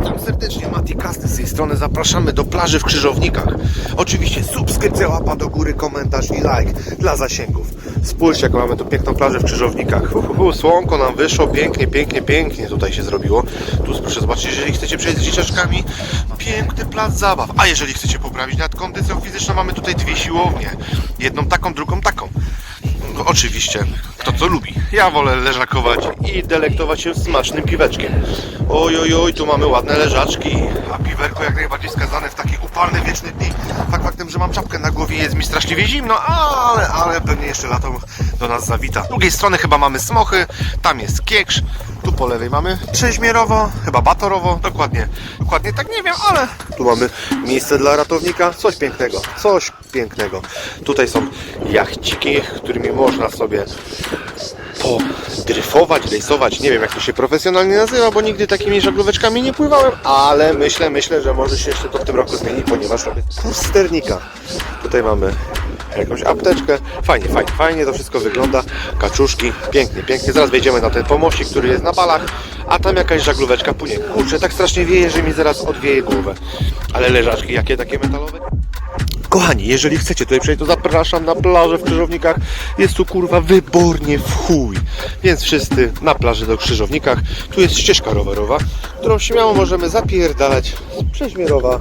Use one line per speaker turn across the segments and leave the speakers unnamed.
Witam serdecznie, Mati Kasty z tej strony. Zapraszamy do plaży w Krzyżownikach. Oczywiście subskrypcja, łapa do góry, komentarz i like dla zasięgów. Spójrzcie, jaką mamy tu piękną plażę w Krzyżownikach. Hu, hu, hu, słonko nam wyszło, pięknie, pięknie, pięknie tutaj się zrobiło. Tu proszę zobaczyć, jeżeli chcecie przejść z dzieciaczkami, piękny plac zabaw. A jeżeli chcecie poprawić nad kondycją fizyczną, mamy tutaj dwie siłownie. Jedną taką, drugą taką. No, oczywiście, kto co lubi. Ja wolę leżakować i delektować się smacznym piweczkiem. Oj, oj, oj, tu mamy ładne leżaczki, a piwerko jak najbardziej skazane w takie upalne, wieczne dni. Fakt faktem, że mam czapkę na głowie, jest mi straszliwie zimno, ale, ale pewnie jeszcze lato do nas zawita. Z drugiej strony chyba mamy smochy, tam jest kieksz, po lewej mamy przeźmierowo, chyba batorowo, dokładnie, dokładnie tak nie wiem, ale tu mamy miejsce dla ratownika, coś pięknego, coś pięknego. Tutaj są jachciki, którymi można sobie podryfować, rejsować, nie wiem jak to się profesjonalnie nazywa, bo nigdy takimi żaglóweczkami nie pływałem, ale myślę, myślę, że może się jeszcze to w tym roku zmieni, ponieważ robię kurs sternika. Tutaj mamy jakąś apteczkę, fajnie, fajnie, fajnie to wszystko wygląda, kaczuszki, pięknie, pięknie, zaraz wejdziemy na ten pomostik, który jest na balach, a tam jakaś żaglóweczka płynie. Kurczę, tak strasznie wieje, że mi zaraz odwieje głowę. Ale leżaczki, jakie takie metalowe? Kochani, jeżeli chcecie tutaj przejść, to zapraszam na plażę w Krzyżownikach. Jest tu kurwa wybornie w chuj. Więc wszyscy na plaży do Krzyżownikach. Tu jest ścieżka rowerowa, którą śmiało możemy zapierdalać z Przeźmierowa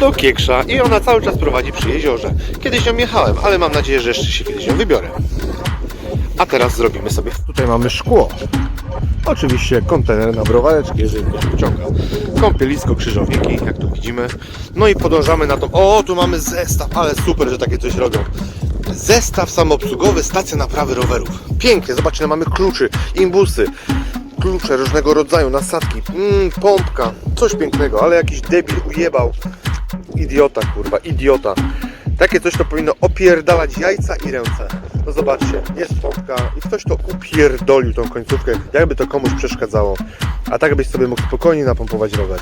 do Kieksza i ona cały czas prowadzi przy jeziorze. Kiedyś nią jechałem, ale mam nadzieję, że jeszcze się kiedyś nią wybiorę. A teraz zrobimy sobie... Tutaj mamy szkło. Oczywiście kontener na browareczki, jeżeli ktoś wyciąga. Kąpielisko, krzyżowniki, jak tu widzimy. No i podążamy na to. O, tu mamy zestaw, ale super, że takie coś robią. Zestaw samoobsługowy, stacja naprawy rowerów. Pięknie, zobaczcie, mamy kluczy, imbusy, klucze różnego rodzaju, nasadki, mm, pompka, coś pięknego, ale jakiś debil ujebał. Idiota, kurwa, idiota. Takie coś to powinno opierdalać jajca i ręce. No zobaczcie, jest pompka i ktoś to upierdolił tą końcówkę, jakby to komuś przeszkadzało. A tak byś sobie mógł spokojnie napompować rower.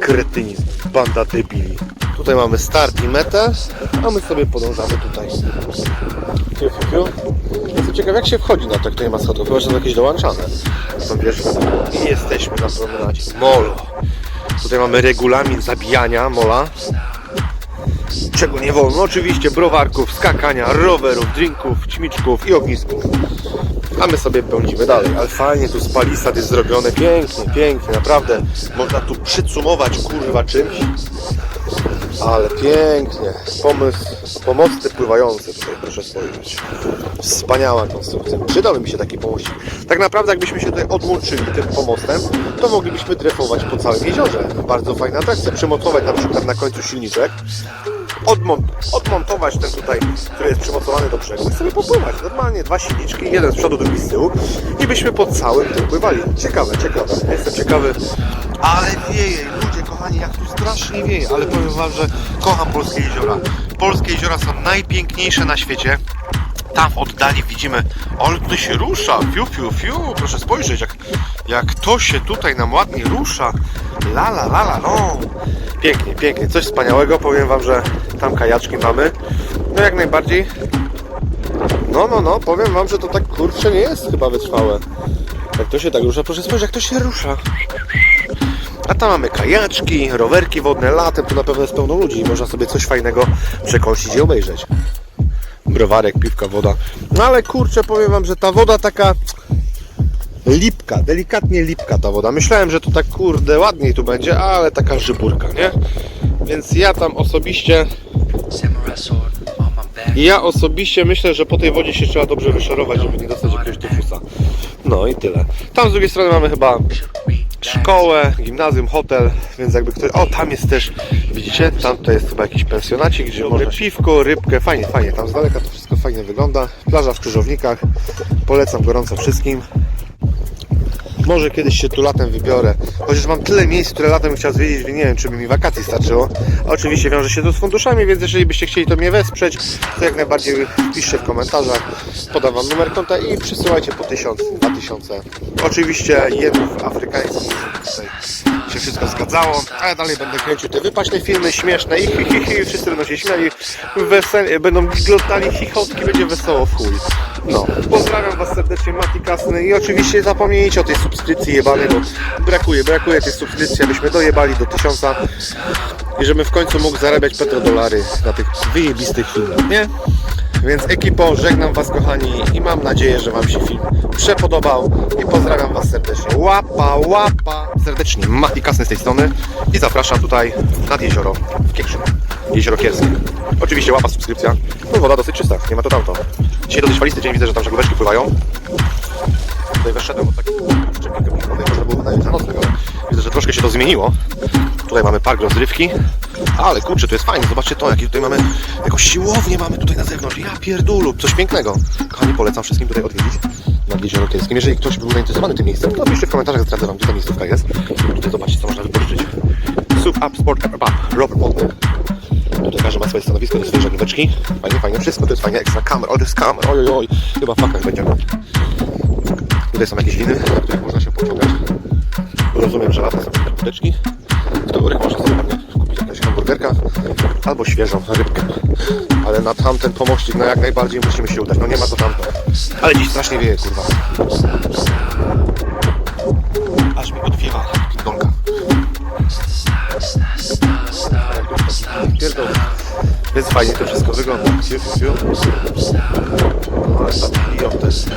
Kretynizm, banda debili. Tutaj mamy start i metę, a my sobie podążamy tutaj. Jestem ciekaw jak się wchodzi na to, jak schodów, chyba że są jakieś dołączane. Są wierzchu. I jesteśmy na promenadzie. Molo. Tutaj mamy regulamin zabijania mola czego nie wolno. Oczywiście browarków, skakania, rowerów, drinków, ćmiczków i ognisków. A my sobie pędzimy dalej. Ale fajnie tu z palisad jest zrobione. Pięknie, pięknie, naprawdę. Można tu przycumować kurwa czymś. Ale pięknie. Pomysł, pomosty pływające tutaj, proszę spojrzeć. Wspaniała konstrukcja. Przydałby mi się taki pomostik. Tak naprawdę, jakbyśmy się tutaj odłączyli tym pomostem, to moglibyśmy dryfować po całym jeziorze. Bardzo fajna atrakcja. Przymocować na przykład na końcu silniczek odmont odmontować ten tutaj, który jest przymocowany do brzegu i sobie popływać. Normalnie dwa silniczki, jeden z przodu, drugi z tyłu i byśmy po całym tym pływali. Ciekawe, ciekawe. Jestem ciekawy. Ale wieje, ludzie kochani, jak tu strasznie wieje, ale powiem wam, że kocham polskie jeziora. Polskie jeziora są najpiękniejsze na świecie. Tam w oddali widzimy, ale to się rusza, fiu, fiu, fiu, proszę spojrzeć, jak, jak to się tutaj nam ładnie rusza, la, la, la, la, no. Pięknie, pięknie, coś wspaniałego, powiem Wam, że tam kajaczki mamy, no jak najbardziej, no, no, no, powiem Wam, że to tak kurczę nie jest chyba wytrwałe. Jak to się tak rusza, proszę spojrzeć, jak to się rusza. A tam mamy kajaczki, rowerki wodne, latem tu na pewno jest pełno ludzi i można sobie coś fajnego przekąsić i obejrzeć browarek, piwka, woda. No ale kurczę, powiem Wam, że ta woda taka lipka, delikatnie lipka ta woda. Myślałem, że to tak kurde ładniej tu będzie, ale taka żyburka, nie? Więc ja tam osobiście, ja osobiście myślę, że po tej wodzie się trzeba dobrze wyszorować, żeby nie dostać jakiegoś tyfusa. No i tyle. Tam z drugiej strony mamy chyba szkołę, gimnazjum, hotel, więc jakby ktoś... O, tam jest też, widzicie, tam to jest chyba jakiś pensjonacik, gdzie można piwko, rybkę, fajnie, fajnie, tam z daleka to wszystko fajnie wygląda. Plaża w Krzyżownikach, polecam gorąco wszystkim. Może kiedyś się tu latem wybiorę. Chociaż mam tyle miejsc, które latem chciał zwiedzić, że nie wiem, czy by mi wakacji starczyło. Oczywiście wiąże się to z funduszami, więc jeżeli byście chcieli to mnie wesprzeć, to jak najbardziej piszcie w komentarzach. Podam wam numer konta i przysyłajcie po 1000, 2000. Oczywiście jenów afrykańskich, tutaj się wszystko zgadzało. A ja dalej będę kręcił te wypaśne filmy, śmieszne i hi, hi, hi, wszyscy będą się śmiali, wesel, będą glotali chichotki, będzie wesoło w chuj. No, pozdrawiam Was serdecznie, Mati Kasny i oczywiście zapomnijcie o tej subskrypcji jebanej, bo brakuje, brakuje tej subskrypcji, abyśmy dojebali do tysiąca i żebym w końcu mógł zarabiać petrodolary na tych wyjebistych filmach, nie? Więc ekipo, żegnam Was kochani i mam nadzieję, że Wam się film przepodobał i pozdrawiam Was serdecznie. Łapa, łapa! Serdecznie Mati Kasny z tej strony i zapraszam tutaj nad jezioro w Kiekrzynie. Jezioro Kierskie. Oczywiście łapa, subskrypcja. No woda dosyć czysta, nie ma to tamto. Dzisiaj dosyć falisty dzień, widzę, że tam żaglóweczki pływają. Tutaj weszedłem od takiego szczepnika mikrofonu, można było wynająć za nocleg, widzę, że troszkę się to zmieniło. Tutaj mamy park rozrywki, ale kurczę, to jest fajnie, zobaczcie to, jakie tutaj mamy, jakąś siłownię mamy tutaj na zewnątrz, ja pierdulu, coś pięknego. Kochani, polecam wszystkim tutaj odwiedzić nad Jezioro Kielskim. Jeżeli ktoś był zainteresowany tym miejscem, to piszcie w komentarzach, zdradzę wam, gdzie ta miejscówka jest. Tutaj zobaczcie, co można wypożyczyć. Sub Up Sport Pub, Robert Potny. Tutaj każdy ma swoje stanowisko do swojej żaglóweczki. Fajnie, fajnie, wszystko to jest fajnie, ekstra kamer, o, to jest kamer, oj, oj, chyba fakach będzie. Tutaj są jakieś liny, na których można się pociągać. Rozumiem, że lata są te budeczki, w których można sobie kupić jakąś hamburgerka albo świeżą rybkę. Ale na tamten pomościk, no jak najbardziej musimy się udać, no nie ma co tamto. Ale dziś strasznie wieje, kurwa. Aż mi odwiewa fajnie to wszystko wygląda. Fiu, fiu, fiu. Ale tam i o, to jest